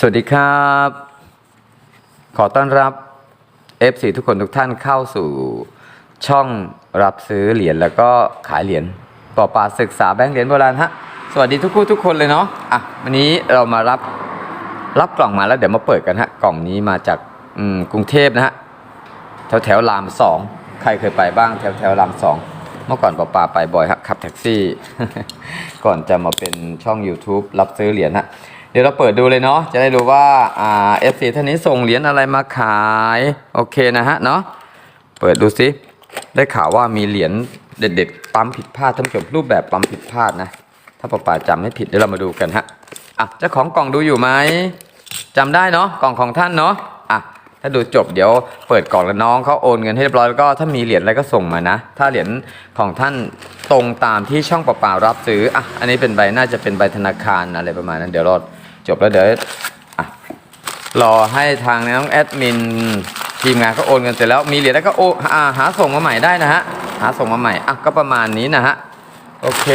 สวัสดีครับ ขอต้อนรับ FC ทุกคนทุกท่านเข้าสู่ช่องรับซื้อเหรียญแล้วก็ขายเหรียญปอปาศึกษาแบงค์เหรียญโบราณฮะ สวัสดีทุกคู่ทุกคนเลยเนาะอะวันนี้เรามารับรับกล่องมาแล้วเดี๋ยวมาเปิดกันฮะ กล่องนี้มาจากกรุงเทพนะฮะ แถวแถวรามสองใครเคยไปบ้างแถวแถวรามสองเมื่อก่อนปอปาไปบ่อยฮะขับแท็กซี่ ก่อนจะมาเป็นช่อง YouTube รับซื้อเหรียญฮะ ดี๋ยวเราเปิดดูเลยเนาะจะได้รู้ว่าอ่าเอฟซีท่านนี้ส่งเหรียญอะไรมาขายโอเคนะฮะเนาะเปิดดูสิได้ข่าวว่ามีเหรียญเด็ดๆปั๊มผิดพลาดท่านผู้ชมรูปแบบปั๊มผิดพลาดนะถ้าปอปาจำไม่ผิดเดี๋ยวเรามาดูกันฮะอะเจ้าของกล่องดูอยู่ไหมจำได้เนาะกล่องของท่านเนาะอะถ้าดูจบเดี๋ยวเปิดกล่องแล้วน้องเขาโอนเงินให้เรียบร้อยแล้วก็ถ้ามีเหรียญอะไรก็ส่งมานะ ถ้าเหรียญของท่านตรงตามที่ช่องเปล่ารับซื้ออะอันนี้เป็นใบน่าจะเป็นใบธนาคารอะไรประมาณนั้นเดี๋ยวรอ จบแล้วเดี๋ยวรอให้ทางน้องแอดมินทีมงานเขาโอนเงินเสร็จแล้วมีเหรียญแล้วก็โออาหาส่งมาใหม่ได้นะฮะหาส่งมาใหม่อะก็ประมาณนี้นะฮะโอเค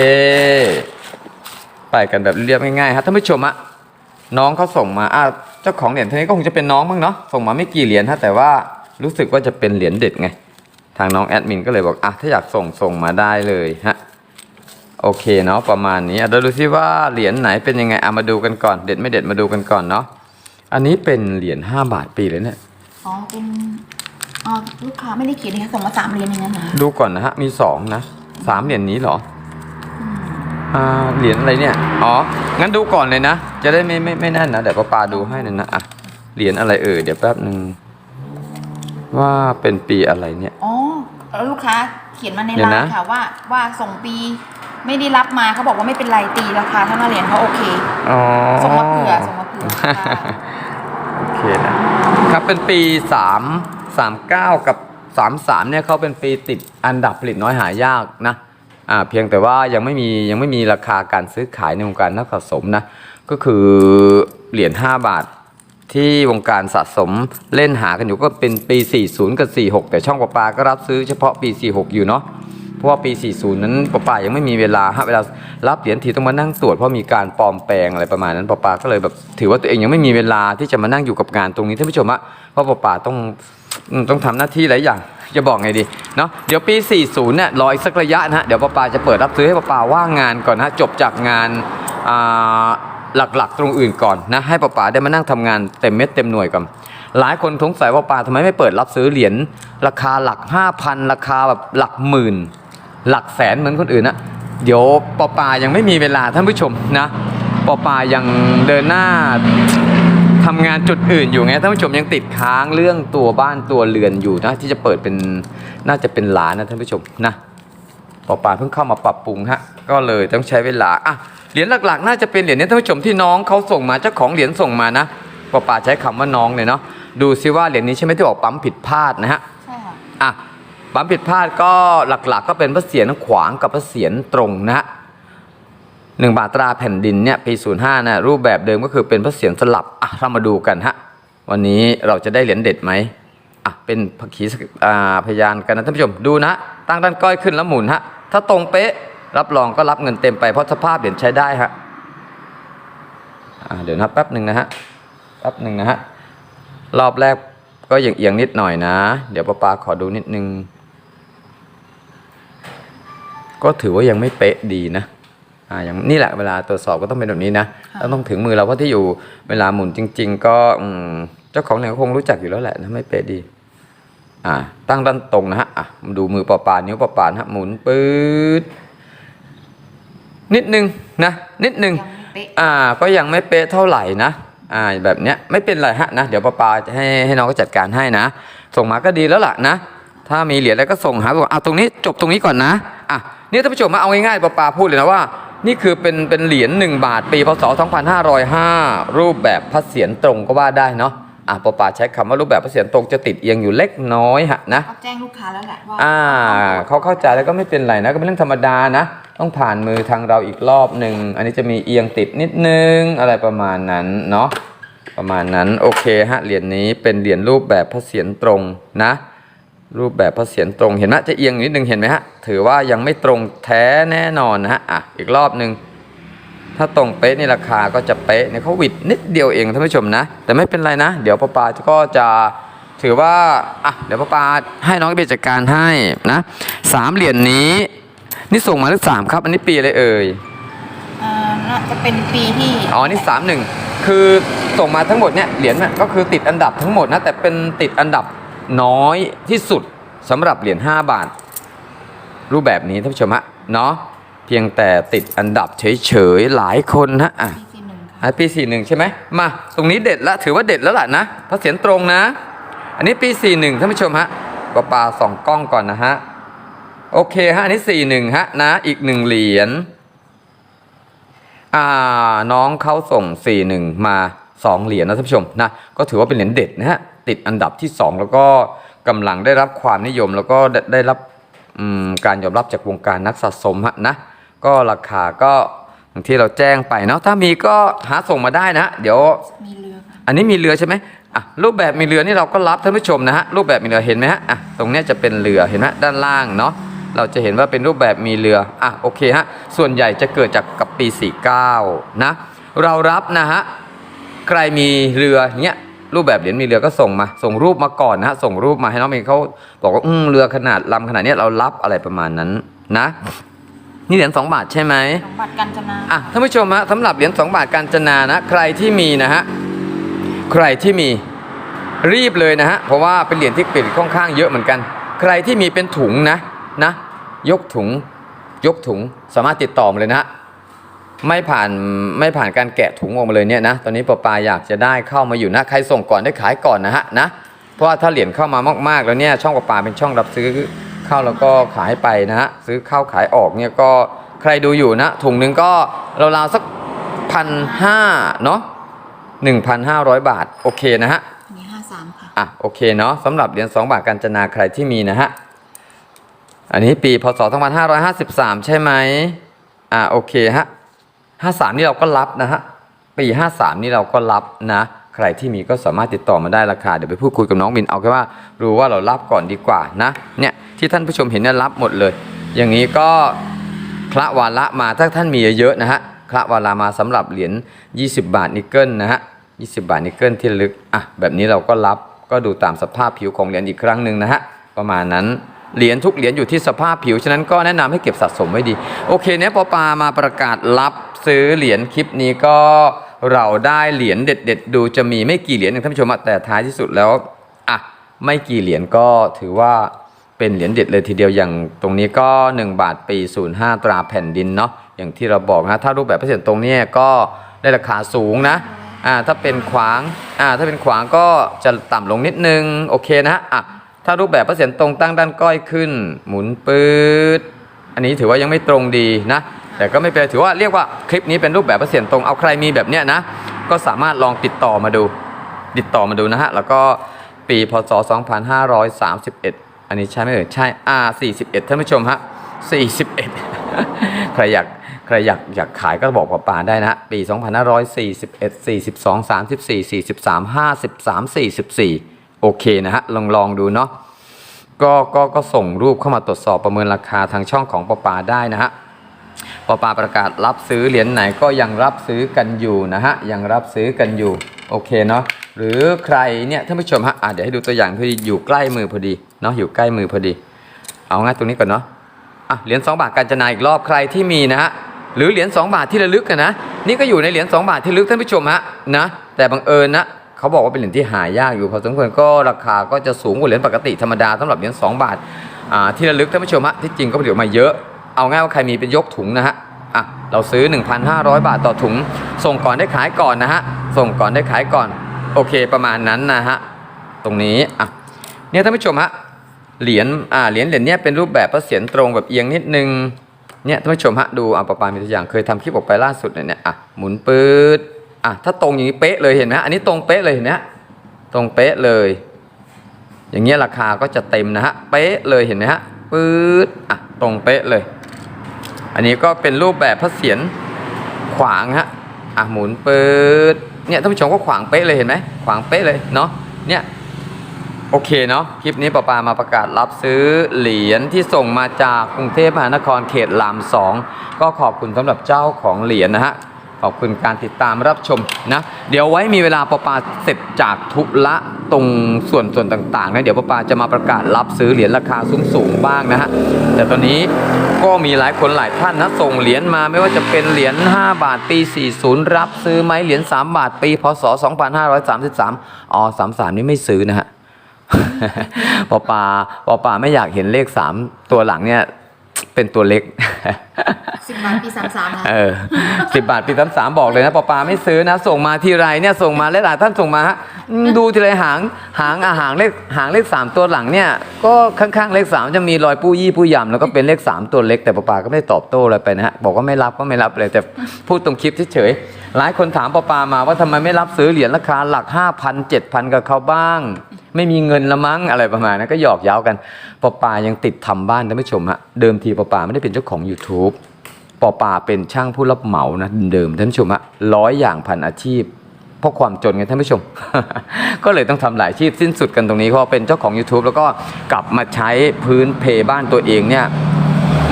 ไปกันแบบเรียบง่ายๆฮะท่านผู้ชมอะน้องเขาส่งมาอะเจ้าของเหรียญท่านี้ก็คงจะเป็นน้องมั้งเนาะส่งมาไม่กี่เหรียญฮะแต่ว่ารู้สึกว่าจะเป็นเหรียญเด็ดไง ทางน้องแอดมินก็เลยบอกอะถ้าอยากส่งส่งมาได้เลยฮะ โอเคเนาะประมาณนี้อะเดี๋ยวดูซิว่าเหรียญไหนเป็นยังไงอะมาดูกันก่อน เด็ดไม่เด็ดมาดูกันก่อนเนาะอันนี้เป็นเหรียญ5บาทปีเลยเนี่ยอ๋อเป็นอ๋อลูกค้าไม่ได้เขียนนะคะส่งมาสามเหรียญอย่างนั้นนะดูก่อนนะฮะมีสองนะสามเหรียญนี้เหรออ่าเหรียญอะไรเนี่ยอ๋องั้นดูก่อนเลยนะจะได้ไม่ไม่ไม่แน่นนะเดี๋ยวป้าปาดูให้หน่อยนะอะเหรียญอะไรเอ่ยเดี๋ยวแป๊บหนึ่งว่าเป็นปีอะไรเนี่ยอ๋อแล้วลูกค้าเขียนมาในเดี๋ยวไลนะน์ค่ะว่าว่าส่งปี ไม่ได้รับมาเขาบอกว่าไม่เป็นไรตีราคาถ้ามาเหรียญเขาโอเคอ๋อส่งมาเผื่อส่งมาเผื่อค่ะโอเคนะครับเป็นปีสามสามเก้ากับสามสามเนี่ยเขาเป็นปีติดอันดับผลิตน้อยหายากนะอ่าเพียงแต่ว่ายังไม่มียังไม่มีราคาการซื้อขายในวงการนักสะสมนะก็คือเหรียญ5บาทที่วงการสะสมเล่นหากันอยู่ก็เป็นปี 40 กับ 46 แต่ช่องปลาปาก็รับซื้อเฉพาะปี 46 อยู่เนาะ เพราะว่าปี 40 นั้นปะปายังไม่มีเวลาฮะเวลารับเหรียญทีต้องมานั่งตรวจเพราะมีการปลอมแปลงอะไรประมาณนั้นปะปาก็เลยแบบถือว่าตัวเองยังไม่มีเวลาที่จะมานั่งอยู่กับงานตรงนี้ท่านผู้ชมอะเพราะปะปาต้องต้องทำหน้าที่หลายอย่างจะบอกไงดีเนาะเดี๋ยวปี 40 เนี่ยรออีกสักระยะนะฮะเดี๋ยวปะปาจะเปิดรับซื้อให้ปะปาว่างงานก่อนนะจบจากงานหลักๆ ตรงอื่นก่อนนะให้ปะปาได้มานั่งทำงานเต็มเม็ดเต็มหน่วยก่อนหลายคนสงสัยว่าปาทำไมไม่เปิดรับซื้อเหรียญราคาหลัก 5,000 ราคาแบบหลักหมื่น หลักแสนเหมือนคนอื่นนะเดี๋ยวปอปายังไม่มีเวลาท่านผู้ชมนะปอปายังเดินหน้าทำงานจุดอื่นอยู่ไงท่านผู้ชมยังติดค้างเรื่องตัวบ้านตัวเรือนอยู่นะที่จะเปิดเป็นน่าจะเป็นหลานนะท่านผู้ชมนะปอปาเพิ่งเข้ามาปรับปรุงฮะก็เลยต้องใช้เวลาอะเหรียญหลักๆ น่าจะเป็นเหรียญนี้ท่านผู้ชมที่น้องเขาส่งมาเจ้าของเหรียญส่งมานะปอปาใช้คำว่าน้องเลยเนาะดูซิว่าเหรียญนี้ใช่ไหมที่บอกปั๊มผิดพลาดนะฮะใช่ค่ะอะ ปั๊มผิดพลาดก็หลักๆ ก็เป็นพระเศียรขวางกับพระเศียรตรงนะฮะหนึ่งบาทตราแผ่นดินเนี่ยปี05นย์ห้านะรูปแบบเดิมก็คือเป็นพระเศียรสลับอะเรามาดูกันฮะวันนี้เราจะได้เหรียญเด็ดไหมอะเป็นพขีอ่าพยานกันนะท่านผู้ชมดูนะ ตั้งด้านก้อยขึ้นแล้วหมุนฮะถ้าตรงเป๊ะรับรองก็รับเงินเต็มไปเพราะสภาพเหรียญใช้ได้ฮะอะเดี๋ยวนะแป๊บหนึ่งนะฮะแป๊บหนึ่งนะฮะรอบแรกก็เอียงนิดหน่อยนะ เดี๋ยวป้าปาขอดูนิดนึง ก็ถือว่ายังไม่เป๊ะดีนะอ่าอย่างนี่แหละเวลาตรวจสอบก็ต้องเป็นแบบนี้นะค่ะแล้วต้องถึงมือเราเพราะที่อยู่เวลาหมุนจริง ๆ ก็อืมเจ้าของเนี่ยก็คงรู้จักอยู่แล้วแหละนะไม่เป๊ะดีอ่าตั้งด้านตรงนะฮะอะมาดูมือปาปานิ้วปาปานะฮะหมุนปื๊ดนิดนึงนะนิดนึงยังไม่เป๊ะอ่าก็ยังไม่เป๊ะเท่าไหร่นะอ่าแบบเนี้ยไม่เป็นไรฮะนะเดี๋ยวป้าปาจะให้ให้น้องก็จัดการให้นะ ส่งมาก็ดีแล้วล่ะนะ ถ้ามีเหรียญอะไรก็ส่งหาบอกอะตรงนี้จบตรงนี้ก่อนนะอะเนี่ยท่านผู้ชมมาเอาง่ายๆป้าปาพูดเลยนะว่า นี่คือเป็นเป็นเหรียญ1บาทปีพศ 2505 รูปแบบพระเศียรตรงก็ว่าได้เนาะอะป้าปาใช้คำว่ารูปแบบพระเศียรตรงจะติดเอียงอยู่เล็กน้อยฮะนะเขาแจ้งลูกค้าแล้วแหละว่าอ่าเขาเข้าใจแล้วก็ไม่เป็นไรนะก็เป็นเรื่องธรรมดานะ ต้องผ่านมือทางเราอีกรอบหนึ่งอันนี้จะมีเอียงติดนิดนึงอะไรประมาณนั้นเนาะประมาณนั้นโอเคฮะเหรียญนี้เป็นเหรียญรูปแบบพระเศียรตรงนะ รูปแบบพระเศียรตรงเห็นไหมจะเอียงนิดนึงเห็นไหมฮะถือว่ายังไม่ตรงแท้แน่นอนนะฮะอะอีกรอบหนึ่งถ้าตรงเป๊ะนี่ราคาก็จะเป๊ะเนี่ยเขาหวิดนิดเดียวเองท่านผู้ชมนะ แต่ไม่เป็นไรนะ เดี๋ยวป้าปาก็จะถือว่าอะเดี๋ยวป้าปาให้น้องเบจัดการให้นะสามเหรียญนี้ นี่ส่งมาเลขสามครับ อันนี้ปีอะไรเอ่ยอ่าน่าจะเป็นปีที่อ๋อนี่สามหนึ่งคือส่งมาทั้งหมดเนี่ยเหรียญเนี่ยก็คือติดอันดับทั้งหมดนะแต่เป็นติดอันดับ น้อยที่สุดสำหรับเหรียญ5บาท รูปแบบนี้ท่านผู้ชมฮะเนาะเพียงแต่ติดอันดับเฉยๆหลายคนนะอะปีที่หนึ่งค่ะอะปีสี่หนึ่งใช่ไหมมาตรงนี้เด็ดละถือว่าเด็ดแล้วล่ะนะเพราะเสียงตรงนะ อันนี้ปีสี่หนึ่งท่านผู้ชมฮะปาปาส่องกล้องก่อนนะฮะโอเคฮะอันนี้สี่หนึ่งฮะนะอีกหนึ่งเหรียญอ่าน้องเขาส่งสี่หนึ่งมาสองเหรียญนะท่านผู้ชมนะก็ถือว่าเป็นเหรียญเด็ดนะฮะ ติดอันดับที่สองแล้วก็กำลังได้รับความนิยมแล้วก็ได้ได้รับอืมการยอมรับจากวงการนักสะสมฮะนะก็ราคาก็อย่างที่เราแจ้งไปเนาะถ้ามีก็หาส่งมาได้นะ เดี๋ยวมีเรือค่ะอันนี้มีเรือใช่ไหมอะรูปแบบมีเรือนี่เราก็รับท่านผู้ชมนะฮะรูปแบบมีเรือเห็นไหมฮะอะตรงเนี้ยจะเป็นเรือเห็นไหมด้านล่างเนาะเราจะเห็นว่าเป็นรูปแบบมีเรืออะโอเคฮะส่วนใหญ่จะเกิดจากกับปี 49 นะ เรารับนะฮะใครมีเรือเนี้ย รูปแบบเหรียญมีเรือก็ส่งมา ส่งรูปมาก่อนนะฮะส่งรูปมาให้น้องเองเขาบอกว่าอืมเรือขนาดลำขนาดเนี้ยเรารับอะไรประมาณนั้นนะนี่เหรียญ2บาทใช่ไหมสองบาทกันจนาอะท่านผู้ชมฮะสำหรับเหรียญ2บาทกาญจนานะใครที่มีนะฮะใครที่มีรีบเลยนะฮะเพราะว่าเป็นเหรียญที่เกรดค่อนข้างเยอะเหมือนกัน ใครที่มีเป็นถุงนะนะ ยกถุง ยกถุงสามารถติดต่อมาเลยนะฮะ ไม่ผ่านไม่ผ่านการแกะถุงออกมาเลยเนี่ยนะตอนนี้ปอปาอยากจะได้เข้ามาอยู่นะใครส่งก่อนได้ขายก่อนนะฮะนะเพราะว่าถ้าเหรียญเข้ามามากๆแล้วเนี่ยช่องปอปาเป็นช่องรับซื้อเข้าแล้วก็ขายไปนะฮะซื้อเข้าขายออกเนี่ยก็ใครดูอยู่นะถุงหนึ่งก็ราวๆสักพันห้าเนาะหนึ่งพันห้าร้อยบาทโอเคนะฮะมีห้าสามค่ะอะโอเคเนาะสำหรับเหรียญ2บาทกาญจนาใครที่มีนะฮะอันนี้ปีพศ2553 ใช่ไหมอะโอเคฮะ 53 นี่เราก็รับนะฮะ ปี 53 นี่เราก็รับนะ ใครที่มีก็สามารถติดต่อมาได้ราคา เดี๋ยวไปพูดคุยกับน้องบินเอาแค่ว่า รู้ว่าเรารับก่อนดีกว่านะ เนี่ยที่ท่านผู้ชมเห็นเนี่ยรับหมดเลย อย่างนี้ก็คละวาระมาถ้าท่านมีเยอะๆนะฮะคละวาระมาสำหรับเหรียญ20 บาทนิกเกิลนะฮะ20 บาทนิกเกิลที่ลึก อะ แบบนี้เราก็รับ ก็ดูตามสภาพผิวของเหรียญอีกครั้งหนึ่งนะฮะ ประมาณนั้น เหรียญทุกเหรียญอยู่ที่สภาพผิว ฉะนั้นก็แนะนำให้เก็บสะสมไว้ดี โอเคเนี่ยปอปามาประกาศรับ ซื้อเหรียญคลิปนี้ก็เราได้เหรียญเด็ด ๆ ดูจะมีไม่กี่เหรียญเองท่านผู้ชมอะแต่ท้ายที่สุดแล้วอะไม่กี่เหรียญก็ถือว่าเป็นเหรียญเด็ดเลยทีเดียวอย่างตรงนี้ก็ 1 บาทปี 05 ตราแผ่นดินเนาะอย่างที่เราบอกนะถ้ารูปแบบพิเศษตรงนี้ก็ได้ราคาสูงนะอ่าถ้าเป็นขวางอ่าถ้าเป็นขวางก็จะต่ำลงนิดนึงโอเคนะอะถ้ารูปแบบพิเศษตรงตั้งด้านก้อยขึ้น หมุนปืดอันนี้ถือว่ายังไม่ตรงดีนะ แต่ก็ไม่เป็นไรถือว่าเรียกว่าคลิปนี้เป็นรูปแบบพิเศษตรงเอาใครมีแบบเนี้ยนะ ก็สามารถลองติดต่อมาดู ติดต่อมาดูนะฮะ แล้วก็ปีพศ 2531 อันนี้ใช่ไหมเอ่ยใช่อ่า41 ท่านผู้ชมฮะ 41 ใครอยากใครอยากอยากขายก็บอกป้าป่าได้นะฮะปี 2541 42 34 43 53 44 โอเคนะฮะ ลองลองดูเนาะก็ก็ก็ส่งรูปเข้ามาตรวจสอบประเมินราคาทางช่องของป้าป่าได้นะฮะ อปาประกาศรับซื้อเหรียญไหนก็ยังรับซื้อกันอยู่นะฮะยังรับซื้อกันอยู่โอเคเนาะหรือใครเนี่ยท่านผู้ชมฮะอะเดี๋ยวให้ดูตัวอย่างพอดีอยู่ใกล้มือพอดีเนาะอยู่ใกล้มือพอดี เอาง่ายตรงนี้ก่อนเนาะอะเหรียญ2บาทการจนาอีกรอบใครที่มีนะฮะหรือเหรียญ2บาทที่ระลึกกันนะนี่ก็อยู่ในเหรียญ2บาทที่ระลึกท่านผู้ชมฮะนะแต่บังเอิญนะเขาบอกว่าเป็นเหรียญที่หายากอยู่พอสมควรก็ราคาก็จะสูงกว่าเหรียญปกติธรรมดาสำหรับเหรียญ2บาทอ่าที่ระลึกท่านผู้ชมฮะที่จริงก็ผลิตออกมาเยอะ เอาง่ายว่าใครมีเป็นยกถุงนะฮะอะเราซื้อ 1,500 บาทต่อถุง ส่งก่อนได้ขายก่อนนะฮะส่งก่อนได้ขายก่อน โอเคประมาณนั้นนะฮะตรงนี้อะเนี่ยท่านผู้ชมฮะเหรียญอ่าเหรียญเหรียญเนี้ยเป็นรูปแบบพระเศียรตรงแบบเอียงนิดนึงเนี่ยท่านผู้ชมฮะดูอะประปามีตัวอย่างเคยทำคลิปออกไปล่าสุดเนี่ยอะหมุนปืดอะถ้าตรงอย่างนี้เป๊ะเลยเห็นไหมฮะอันนี้ตรงเป๊ะเลยเห็นไหมฮะตรงเป๊ะเลย อย่างเงี้ยราคาก็จะเต็มนะฮะเป๊ะเลยเห็นไหมฮะปืดอะตรงเป๊ะเลย อันนี้ก็เป็นรูปแบบพระเศียรขวางฮะอะหมุนปืดเนี่ยท่านผู้ชมก็ขวางเป๊ะเลยเห็นไหมขวางเป๊ะเลยเนาะเนี่ยโอเคเนาะคลิปนี้ปาปามาประกาศรับซื้อเหรียญที่ส่งมาจากกรุงเทพมหานครเขตรามสองก็ขอบคุณสำหรับเจ้าของเหรียญนะฮะ ขอบคุณการติดตามรับชมนะ เดี๋ยวไว้มีเวลาปอปาเสร็จจากทุละตรงส่วนส่วนต่างๆนะเดี๋ยวปอปาจะมาประกาศรับซื้อเหรียญราคาสูงสูงๆบ้างนะฮะแต่ตอนนี้ก็มีหลายคนหลายท่านนะส่งเหรียญมาไม่ว่าจะเป็นเหรียญ5บาทปี 40 รับซื้อไหมเหรียญ3บาทปีพศ 2533อ๋อ33 นี่ไม่ซื้อนะฮะปอปาปอปาไม่อยากเห็นเลข 3 ตัวหลังเนี่ย เป็นตัวเล็กสิบบาทปีสามสามนะเออสิบบาทปีสามสามบอกเลยนะปอปาไม่ซื้อนะ ส่งมาทีไรเนี่ยส่งมาหลายๆท่านส่งมาฮะอืมดูทีไรหางหางอาหางเลขหางเลขสามตัวหลังเนี่ย ก็ข้างๆเลขสามจะมีรอยปู้ยี่ปู้ยำแล้วก็เป็นเลขสามตัวเล็กแต่ปอปาก็ไม่ได้ตอบโต้อะไรไปนะฮะบอกว่าไม่รับก็ไม่รับเลยแต่พูดตรงคลิปเฉยๆหลายคนถามปอปามาว่าทำไมไม่รับซื้อเหรียญราคาหลักห้าพันเจ็ดพันกับเขาบ้าง ไม่มีเงินละมั้งอะไรประมาณนั้นก็หยอกเย้ากันปอปายังติดทำบ้านท่านผู้ชมฮะเดิมทีปอปาไม่ได้เป็นเจ้าของ YouTube ปอปาเป็นช่างผู้รับเหมานะเดิมท่านผู้ชมฮะร้อยอย่างพันอาชีพเพราะความจนไงท่านผู้ชม ก็เลยต้องทำหลายอาชีพสิ้นสุดกันตรงนี้เพราะเป็นเจ้าของ YouTube แล้วก็กลับมาใช้พื้นเพบ้านตัวเองเนี่ย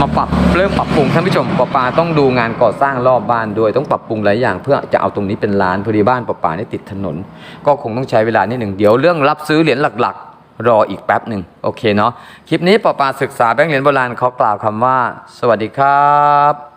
มาปรับเริ่มปรับปรุงท่านผู้ชมปปาต้องดูงานก่อสร้างรอบบ้านด้วยต้องปรับปรุงหลายอย่าง เพื่อจะเอาตรงนี้เป็นร้านพอดีบ้านปปานี่ติดถนน ก็คงต้องใช้เวลานิดหนึ่งเดี๋ยวเรื่องรับซื้อเหรียญหลักๆ รออีกแป๊บหนึ่งโอเคเนาะคลิปนี้ปปาศึกษาแบงค์เหรียญโบราณเขากล่าวคำว่า สวัสดีครับ